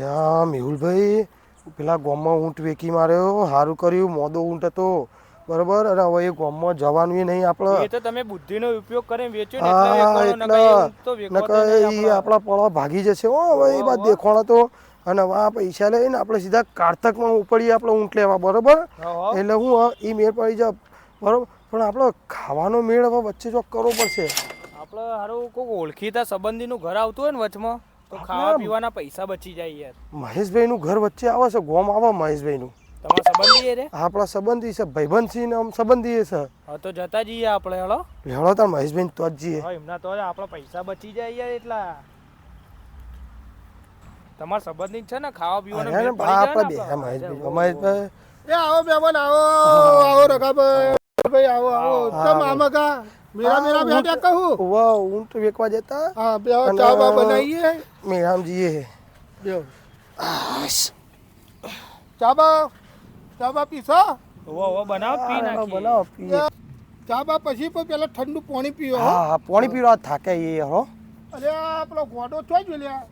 યા મેહુલભાઈ પેલા ગોમમાં ઊંટ વેકી માર્યો સારું કર્યું મોદો ઊંટ હતો. બરોબર? અને હવે એ ગોમમાં જવાનું નહીં એ આપણે તો તમે બુદ્ધિનો ઉપયોગ કરીને વેચ્યો ને એટલે નકર એ આપણા. આપણા ભાગી જશે. હો હવે એ બાદ દેખવાનો તો. અને હવે આ પૈસા લઈને આપણે સીધા કારતકમાં ઉપડીએ આપણે ઊંટ લેવા બરોબર. એટલે હું એ મેળ પડી જા બરોબર? પણ આપણો ખાવાનો મેળ હવે વચ્ચે જો કરવો પડશે. આપણે હારું કોઈક ઓળખીતા સંબંધીનું ઘર આવતું હોય ને વચમાં. તો ખાવા પીવાના પૈસા બચી જાય યાર. મહેશભાઈનું ઘર વચ્ચે આવે છે ગોમ આવે મહેશભાઈનું. તમારા સંબંધી રે? આપણા સંબંધી છે ભાઈબંધસિંહ ને આમ સંબંધી છે. હા તો જતા જઈએ આપણે હેલો. લેવડો તાર મહેશભાઈ તો જ જઈએ. હા એમના તો આપણા પૈસા બચી જાય યાર એટલા. તમારા સંબંધી છે ને ખાવા પીવાનું ને આપણે બે મહેશભાઈ મહેશભાઈ. એ આવો મહેમાન આવો આવો રઘાભાઈ ભાઈ આવો આવો. તમ આમાં કા? મેરા મેરા બેટા કહું? વાહ ઊંટ વેકવા જતા? હા બે ચા બા બનાવીએ? મેરામ જઈએ. બે ચા બા ચા બા પીસો વાહ વાહ બનાવ પી નાખી બનાવ પી. ચા બા પછી પણ પેલા ઠંડુ પાણી પીઓ હા. હા પાણી પીવા થાકે એ હો. અરે આ પેલો ગોડો છો જ લ્યા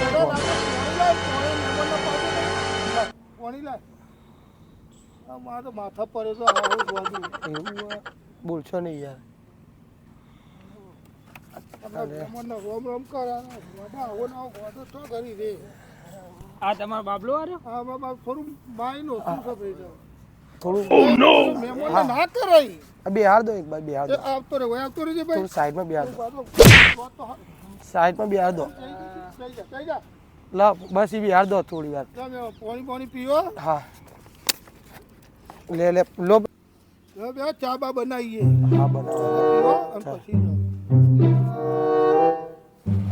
પાણી લાય, પાણી લાય. મારે તો માથા પડે તો એવું બોલશો નહીં યાર. આ તમારો બાબલો આર્યો હા બાબા થોડું થોડું મહેમાનને ના કરાય. આ બિહાર દો એક બાર બિહાર દો. આવતો રે આવતો રહેજે ભાઈ. થોડું સાઈડમાં બિહાર દો. સાઈડમાં બિહાર દો. લા બસ એ બિહાર દો થોડી વાર. પાણી પાણી પીવો હા. લે લે. લો. બે ચા બા બનાવીએ હા બનાવો. અને પછી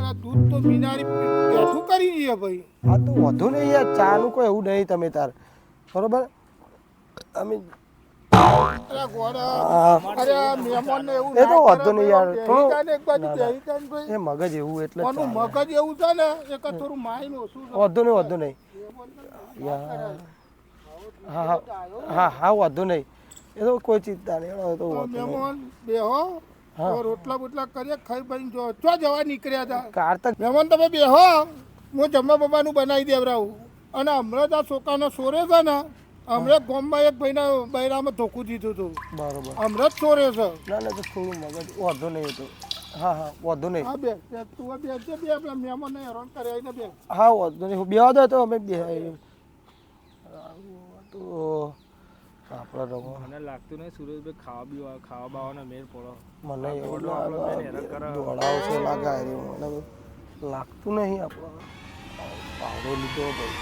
આ દૂધ તો મિનારી બેઠું કરી દઈએ ભાઈ. હા તો વધુ નહીં યાર. ચાનું કોઈ એવું નહીં તમે તાર. બરોબર? અમે ના ને ના, ના. ને મગજ એવું એટલે. મગજ એવું છે ને એક થોડું માઇન ઓછું વધુ નહીં વધુ નહીં. યાર હા હા હા વધુ નહીં. એ તો કોઈ ચિંતા નહીં તો મહેમાન બેહો હા. રોટલા બોટલા કરીએ ખાઈ ભાઈ જો ચો જવા નીકળ્યા હતા કારતક મહેમાન તમે બેહો હું જમવા બબાનું બનાવી દેવરાવું અને હમણાં જ આ છોકરાનો સોરે છે ને હમણાં ગોમમાં એક ભાઈના બૈરામાં ધોકું દીધું હતું. બરોબર. હમણાં જ સોરે છે. ના ના તો થોડું મગજ વાંધો નહીં એ તો. હા હા વધુ નહીં. હા બે બે તું બે બે આપણા મહેમાનને હેરાન કરે આવીને બે. હા વધુ નહીં. હું બેવા તો અમે બે તો આપણે રમો મને લાગતું નહીં સુરેશભાઈ ખાવા બી ખાવા બાવાનો મેળ પડો. મને એવું દોડો આપણો બેન લાગે આ મને લાગતું નહીં આપણો પાવડો લીધો ભાઈ.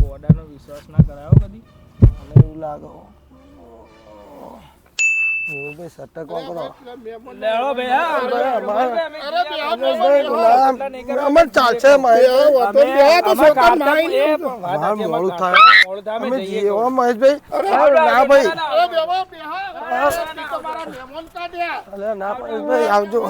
ગોડાનો વિશ્વાસ ના કરાયો કદી? મને એવું લાગે. ભાઈ સટકવા કરો. પેલા મહેમાન ભાઈ હા અરે બે આ ભાઈ ગુલામ અમર ચાલશે બે તો માર મોડું થાય. અમે મહેશભાઈ. અરે ના ભાઈ. અરે બેવા બે હા તમારા મહેમાન કાઢ્યા અરે ના મહેશભાઈ. આવજો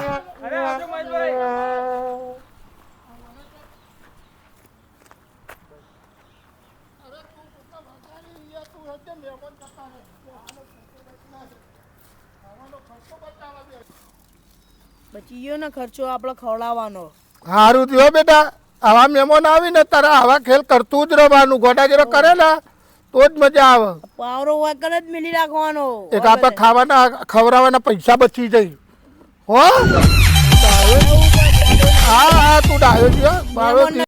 બચી ગયો ને ખર્ચો આપણે ખવડાવવાનો. સારું થયો બેટા. આવા મહેમાન આવીને તારા આવા ખેલ કરતું જ રહેવાનું ગોડા જરો કરે ને તો જ મજા આવે. પાવરો વગર જ મિલી રાખવાનો. એક આપણે ખાવાના ખવડાવવાના પૈસા બચી જાય. હો? હા હા તું ડાયો છે મહેમાનને